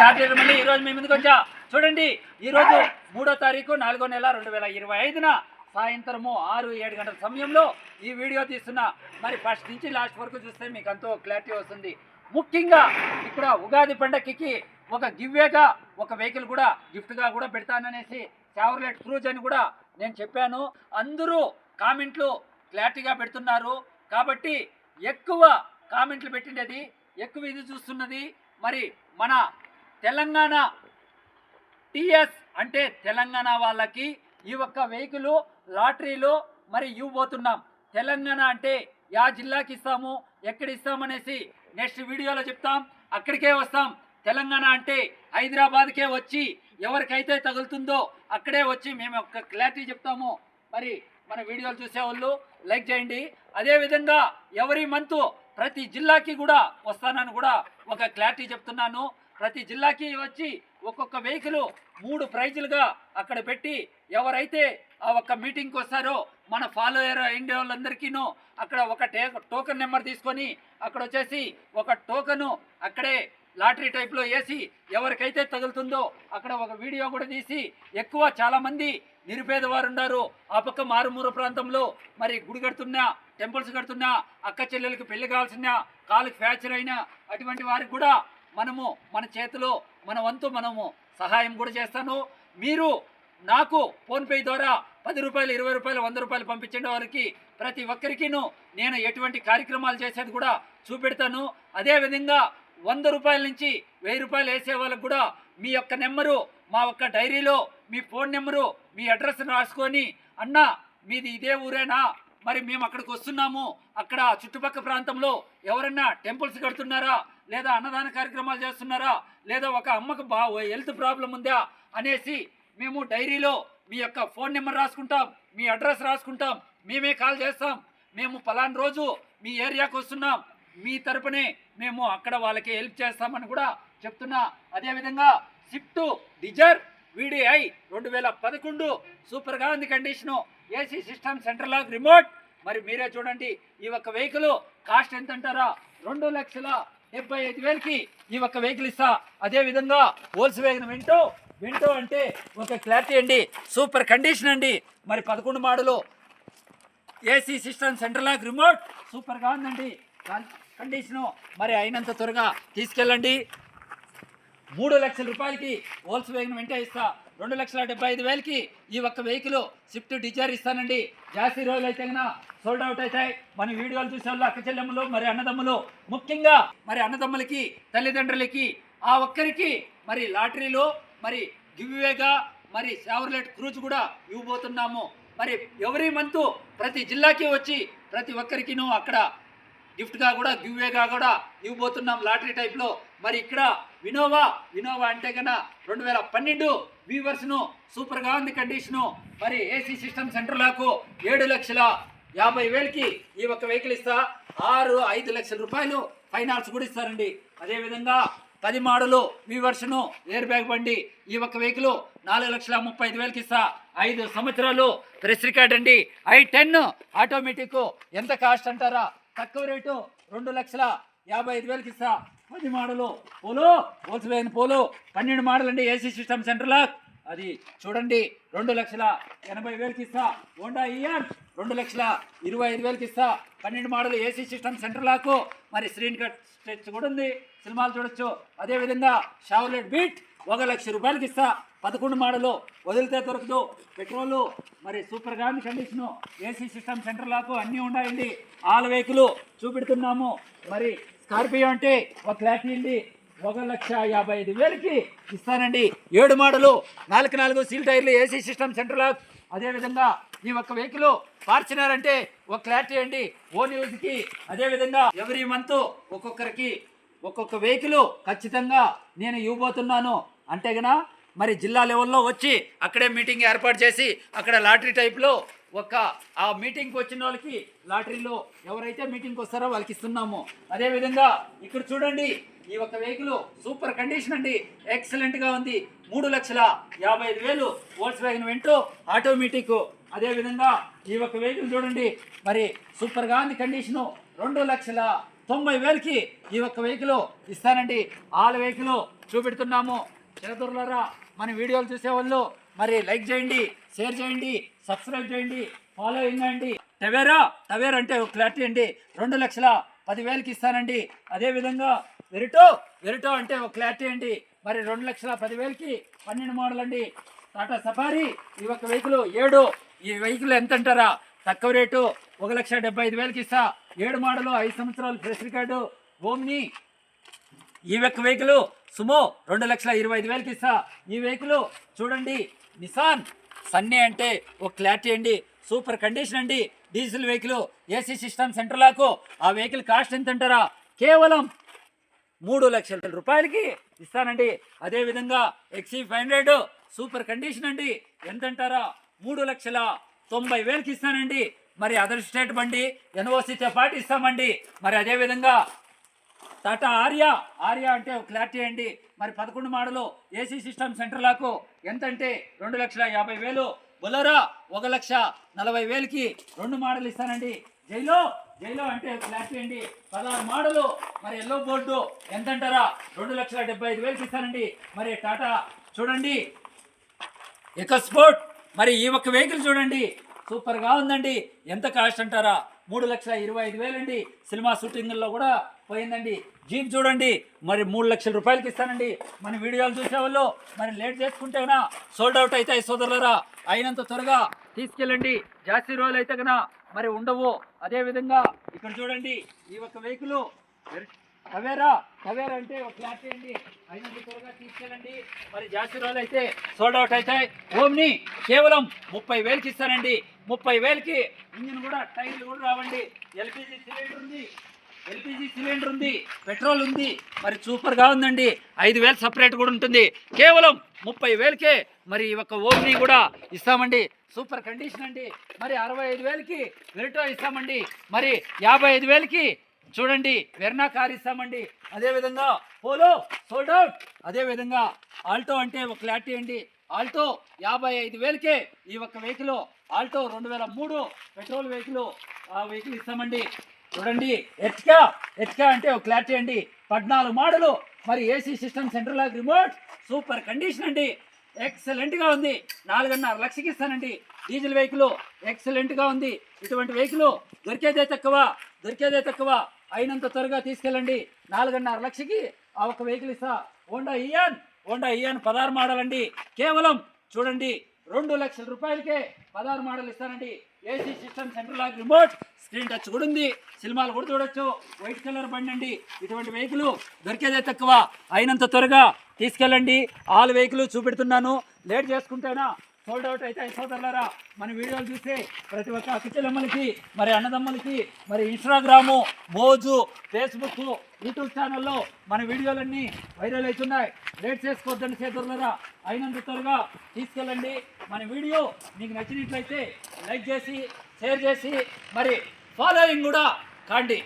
Doctor మళ్ళీ ఈ రోజు మీ ముందుకు వచ్చా. చూడండి ఈ రోజు మూడో తారీఖు నాలుగో నెల రెండు వేల ఇరవై ఐదున సాయంత్రము ఆరు ఏడు గంటల సమయంలో ఈ వీడియో తీస్తున్నా. మరి ఫస్ట్ నుంచి లాస్ట్ వరకు చూస్తే మీకు ఎంతో క్లారిటీ వస్తుంది. ముఖ్యంగా ఇక్కడ ఉగాది పండగకి ఒక గివ్వేగా ఒక వెహికల్ కూడా గిఫ్ట్గా కూడా పెడతాననేసి చావర్లెట్ క్రూజ్ అని కూడా నేను చెప్పాను. అందరూ కామెంట్లు క్లారిటీగా పెడుతున్నారు. కాబట్టి ఎక్కువ కామెంట్లు పెట్టినది ఎక్కువ ఇది చూస్తున్నది. మరి మన తెలంగాణ. టిఎస్ అంటే తెలంగాణ వాళ్ళకి ఈ ఒక్క వెహికల్ లాటరీలో మరి ఇవ్వబోతున్నాం. తెలంగాణ అంటే యా జిల్లాకి ఇస్తాము ఎక్కడ ఇస్తామనేసి నెక్స్ట్ వీడియోలో చెప్తాం. అక్కడికే వస్తాం. తెలంగాణ అంటే హైదరాబాద్కే వచ్చి ఎవరికైతే తగులుతుందో అక్కడే వచ్చి మేము ఒక క్లారిటీ చెప్తాము. మరి మన వీడియోలు చూసేవాళ్ళు లైక్ చేయండి. అదేవిధంగా ఎవరి మంత్ ప్రతి జిల్లాకి కూడా వస్తానని కూడా ఒక క్లారిటీ చెప్తున్నాను. ప్రతి జిల్లాకి వచ్చి ఒక్కొక్క వెహికల్ మూడు ప్రైజులుగా అక్కడ పెట్టి ఎవరైతే ఆ ఒక్క మీటింగ్కి వస్తారో మన ఫాలోయర్ అయిన వాళ్ళందరికీను అక్కడ ఒక టే టోకెన్ నెంబర్ తీసుకొని అక్కడ వచ్చేసి ఒక టోకను అక్కడే లాటరీ టైప్లో వేసి ఎవరికైతే తగులుతుందో అక్కడ ఒక వీడియో కూడా తీసి ఎక్కువ చాలామంది నిరుపేదవారు ఉన్నారు. ఆ పక్క మారుమూర ప్రాంతంలో మరి గుడి కడుతున్నా టెంపుల్స్ కడుతున్నా అక్క చెల్లెలకి పెళ్ళి కావాల్సిన కాలుకి ఫ్రాక్చర్ అయినా అటువంటి వారికి కూడా మనము మన చేతిలో మన వంతు మనము సహాయం కూడా చేస్తాను. మీరు నాకు ఫోన్పే ద్వారా పది రూపాయలు ఇరవై రూపాయలు వంద రూపాయలు పంపించండి వారికి. ప్రతి ఒక్కరికిను నేను ఎటువంటి కార్యక్రమాలు చేసేది కూడా చూపెడతాను. అదేవిధంగా వంద రూపాయల నుంచి వెయ్యి రూపాయలు వేసే వాళ్ళకు కూడా మీ యొక్క నెంబరు మా యొక్క డైరీలో మీ ఫోన్ నెంబరు మీ అడ్రస్ రాసుకొని అన్న మీది ఇదే ఊరేనా? మరి మేము అక్కడికి వస్తున్నాము. అక్కడ చుట్టుపక్కల ప్రాంతంలో ఎవరన్నా టెంపుల్స్ కడుతున్నారా? లేదా అన్నదాన కార్యక్రమాలు చేస్తున్నారా? లేదా ఒక అమ్మకు బా హెల్త్ ప్రాబ్లం ఉందా? అనేసి మేము డైరీలో మీ యొక్క ఫోన్ నెంబర్ రాసుకుంటాం మీ అడ్రస్ రాసుకుంటాం మేమే కాల్ చేస్తాం. మేము పలానా రోజు మీ ఏరియాకు వస్తున్నాం. మీ తరపునే మేము అక్కడ వాళ్ళకి హెల్ప్ చేస్తామని కూడా చెప్తున్నా. అదేవిధంగా స్విఫ్ట్ డిజర్ వీడిఐ రెండు వేల పదకొండు సూపర్గా ఉంది condition. AC system central lock remote. మరి మీరే చూడండి ఈ ఒక్క వెహికల్ కాస్ట్ ఎంత అంటారా రెండు లక్షల డెబ్బై ఐదు వేలకి ఈ ఒక్క వెహికల్ ఇస్తా. అదే విధంగా హోల్స్ వేగన్ వింటూ వింటూ అంటే ఒక క్లారిటీ అండి. సూపర్ కండిషన్ అండి. మరి పదకొండు model AC system central lock remote సూపర్గా ఉందండి. కండిషను మరి అయినంత త్వరగా తీసుకెళ్ళండి. మూడు లక్షల రూపాయలకి హోల్స్ వేగన్ వెంటే ఇస్తా. రెండు లక్షల డెబ్బై ఐదు వేలకి ఈ ఒక్క వెహికల్ స్విఫ్ట్ డిజైర్ ఇస్తానండి. జాస్తి రోజులు అయితే కన్నా సోల్డ్ అవుట్ అవుతాయి. మన వీడియోలు చూసే వాళ్ళు అక్క చెల్లెమ్మలు మరి అన్నదమ్ములు. ముఖ్యంగా మరి అన్నదమ్ములకి తల్లిదండ్రులకి ఆ ఒక్కరికి మరి లాటరీలో మరి గివ్వేగా మరి షావర్లెట్ క్రూజ్ కూడా ఇవ్వబోతున్నాము. మరి ఎవరి మంతు ప్రతి జిల్లాకి వచ్చి ప్రతి ఒక్కరికినూ అక్కడ గిఫ్ట్గా కూడా గివ్వేగా కూడా ఇవ్వబోతున్నాం లాటరీ టైప్లో మరి ఇక్కడ వినోవా వినోవా అంటే కన్నా రెండు వేల పన్నెండు వ్యూవర్స్ను సూపర్గా ఉంది కండిషను మరి ఏసీ సిస్టమ్ సెంటర్లకు ఏడు లక్షల యాభై వేలకి ఈ ఒక్క వెహికల్ ఇస్తా. ఆరు ఐదు లక్షల రూపాయలు ఫైనాన్స్ కూడా ఇస్తారండి. అదేవిధంగా పది మోడలు వీవర్స్ను ఎయిర్ బ్యాగ్ బండి ఈ ఒక్క వెహికల్ నాలుగు లక్షల ముప్పై ఐదు వేలకి ఇస్తా. ఐదు సంవత్సరాలు ప్రెస్ రికార్డ్ అండి. ఐ టెన్ ఆటోమేటిక్ ఎంత కాస్ట్ అంటారా? తక్కువ రేటు రెండు లక్షల యాభై ఐదు వేలకి ఇస్తా. పది మోడలు. Polo wholesale Polo. పన్నెండు మోడల్ అండి ఏసీ సిస్టమ్ సెంటర్ లాక్ అది చూడండి రెండు లక్షల ఎనభై వేలకి ఇస్తా. హోండా ఇయర్ రెండు లక్షల ఇరవై ఐదు వేలకి ఇస్తా. పన్నెండు model AC system centre lock. మరి స్క్రీన్ కట్ స్ట్రెచ్ కూడా ఉంది. సినిమాలు చూడొచ్చు. అదేవిధంగా షావ్లెట్ బీట్ ఒక లక్ష రూపాయలకి ఇస్తా. పదకొండు మోడలు వదిలితే దొరకదు. పెట్రోలు మరి సూపర్గా ఉంది condition AC system centre lock అన్నీ ఉన్నాయండి ఆల్ వెహికల్ చూపెడుతున్నాము. మరి స్కార్పియో అంటే ఒక క్లారిటీ అండి ఒక లక్ష యాభై ఐదు వేలకి ఇస్తానండి. ఏడు మోడలు నాలుగు నాలుగు సీల్ టైర్లు ఏసీ సిస్టమ్ సెంటర్ లాక్. అదేవిధంగా ఈ ఒక్క వెహికల్ ఫార్చునర్ అంటే ఒక క్లారిటీ అండి ఓన్ యూజ్కి అదేవిధంగా ఎవ్రీ మంత్ ఒక్కొక్కరికి ఒక్కొక్క వెహికల్ ఖచ్చితంగా నేను ఇవ్వబోతున్నాను. అంటే గన మరి జిల్లా లెవెల్లో వచ్చి అక్కడే మీటింగ్ ఏర్పాటు చేసి అక్కడ లాటరీ టైప్లో ఒక ఆ మీటింగ్కి వచ్చిన వాళ్ళకి లాటరీలో ఎవరైతే మీటింగ్కి వస్తారో వాళ్ళకి ఇస్తున్నాము. అదేవిధంగా ఇక్కడ చూడండి ఈ ఒక్క వెహికల్ సూపర్ కండిషన్ అండి. ఎక్సలెంట్గా ఉంది. మూడు లక్షల యాభై ఐదు వేలు వోల్స్ వ్యాగన్ వెంటూ ఆటోమేటిక్ అదేవిధంగా ఈ ఒక్క వెహికల్ చూడండి మరి సూపర్గా ఉంది కండిషను. రెండు లక్షల తొంభై వేలకి ఈ ఒక్క వెహికల్ ఇస్తానండి. All vehicle చూపెడుతున్నాము. చిరదుర్లరా మన వీడియోలు చూసేవాళ్ళు మరి లైక్ చేయండి షేర్ చేయండి సబ్స్క్రైబ్ చేయండి ఫాలో అయ్యండి టవేరా టవేరా అంటే ఒక క్లారిటీ అండి. రెండు లక్షల పదివేలకి ఇస్తానండి. అదేవిధంగా వెరిటో వెరిటో అంటే ఒక క్లారిటీ అండి. మరి రెండు లక్షల పదివేలకి పన్నెండు మోడల్ అండి. టాటా సఫారీ ఈ ఒక్క వెహికల్ ఏడు ఈ వెహికల్ ఎంత అంటారా? తక్కువ రేటు ఒక లక్ష డెబ్బై ఐదు వేలకి ఇస్తా. ఏడు మోడలు ఐదు సంవత్సరాలు ఫ్రెష్ రికార్డు. ఓమ్ని ఈ యొక్క వెహికల్ సుమో రెండు లక్షల ఇరవై ఐదు వేలకి ఇస్తా. ఈ వెహికల్ చూడండి నిసాన్ సన్నీ అంటే ఒక క్లారిటీ అండి సూపర్ కండిషన్ అండి. Diesel vehicle AC system centre lock. ఆ వెహికల్ కాస్ట్ ఎంత అంటారా కేవలం మూడు లక్షల రూపాయలకి ఇస్తానండి. అదేవిధంగా ఎక్సీ ఫైవ్ హండ్రెడ్ సూపర్ కండిషన్ అండి. ఎంత అంటారా మూడు లక్షల తొంభై వేలకి ఇస్తానండి. మరి అదర్ స్టేట్ బండి ఎన్ఓసితో పాటు ఇస్తామండి. మరి అదేవిధంగా టాటా ఆర్యా. ఆర్యా అంటే క్లారిటీ అండి. మరి పదకొండు మోడలు ఏసీ సిస్టమ్ సెంటర్లకు లాకు ఎంతంటే రెండు లక్షల యాభై వేలు. బొలరా ఒక లక్ష నలభై వేలకి రెండు మోడల్ ఇస్తానండి. జైలో జైలో అంటే క్లారిటీ అండి. పదహారు మోడలు. మరి ఎల్లో బోర్డు ఎంత అంటారా రెండు లక్షల డెబ్బై ఐదు వేలకి ఇస్తానండి. మరి టాటా చూడండి. ఎకస్పోర్ట్ మరి ఈ ఒక్క వెహికల్ చూడండి. సూపర్గా ఉందండి. ఎంత కాస్ట్ అంటారా? మూడు లక్షల ఇరవై ఐదు వేలండి. సినిమా షూటింగ్లో కూడా పోయిందండి. జీప్ చూడండి. మరి మూడు లక్షల రూపాయలకి ఇస్తానండి. మన వీడియోలు చూసేవాళ్ళు మరి లేట్ చేసుకుంటేనా సోల్డ్ అవుట్ అవుతాయి సోదరులరా అయినంత త్వరగా తీసుకెళ్ళండి. జాస్తి రోజులు అయితే కన్నా మరి ఉండవు. అదేవిధంగా ఇక్కడ చూడండి ఈ ఒక్క వెహికల్ టవేరా టవేరా అంటే ఒక క్లారిటీ అండి. అయినంత త్వరగా తీసుకెళ్ళండి. మరి జాస్తి రోజులు అయితే సోల్డ్ అవుట్ అవుతాయి ఓమ్ని కేవలం ముప్పై వేలకి ఇస్తానండి. ముప్పై వేలకి ఇంజిన్ కూడా టైర్లు కూడా రావండి. ఎల్పిజి సిలిండర్ ఉంది. ఎల్పిజి సిలిండర్ ఉంది పెట్రోల్ ఉంది మరి సూపర్గా ఉందండి. ఐదు వేలు సపరేట్ కూడా ఉంటుంది. కేవలం ముప్పై వేలకే మరి ఈ ఒక్క ఓమ్ని కూడా ఇస్తామండి. సూపర్ కండిషన్ అండి. మరి అరవై ఐదు వేలకి వెరిటో ఇస్తామండి. మరి యాభై ఐదు వేలకి చూడండి వెర్నా కార్ ఇస్తామండి. అదేవిధంగా పోలో సోల్డ్ అవుట్. అదేవిధంగా ఆల్టో అంటే ఒక క్లారిటీ అండి. ఆల్టో యాభై ఐదు వేలకే ఈ ఒక్క వెహికల్. ఆల్టో రెండు వేల మూడు పెట్రోల్ వెహికల్ ఆ వెహికల్ ఇస్తామండి. చూడండి ఎట్కా ఎట్కా అంటే ఒక క్లారిటీ అండి పద్నాలుగు మోడలు మరి AC system centre lock remote super condition అండి. ఎక్సలెంట్గా ఉంది. నాలుగున్నర లక్షకి ఇస్తానండి. డీజిల్ వెహికల్ ఎక్సలెంట్గా ఉంది. ఇటువంటి వెహికల్ దొరికేదే తక్కువ దొరికేదే తక్కువ. అయినంత త్వరగా తీసుకెళ్ళండి. నాలుగున్నర లక్షకి ఆ ఒక వెహికల్ ఇస్తా. హోండా ఇయాన్ హోండా ఇయాన్ పదహారు మోడల్ అండి కేవలం చూడండి రెండు లక్షల రూపాయలకే పదహారు మోడల్ ఇస్తానండి. AC system central lock remote screen touch కూడా ఉంది. సినిమాలు కూడా చూడొచ్చు. వైట్ కలర్ బండి అండి. ఇటువంటి వెహికల్ దొరికేదే తక్కువ. అయినంత త్వరగా తీసుకెళ్ళండి. ఆల్ వెహికల్ చూపెడుతున్నాను. లేట్ చేసుకుంటేనా? సోల్డ్ అవుట్ అయితే సోదరులారా. మన వీడియోలు చూస్తే ప్రతి ఒక్క అక్కచెల్లమ్మలకి మరి అన్నదమ్మలకి మరి ఇన్స్టాగ్రాము మోజు ఫేస్బుక్ యూట్యూబ్ ఛానల్లో మన వీడియోలన్నీ వైరల్ అవుతున్నాయి. లేట్ చేసుకోవద్దండి సోదరులారా. అయినంత త్వరగా తీసుకెళ్ళండి. మన వీడియో మీకు నచ్చినట్లయితే లైక్ చేసి షేర్ చేసి మరి ఫాలోయింగ్ కూడా కాండి.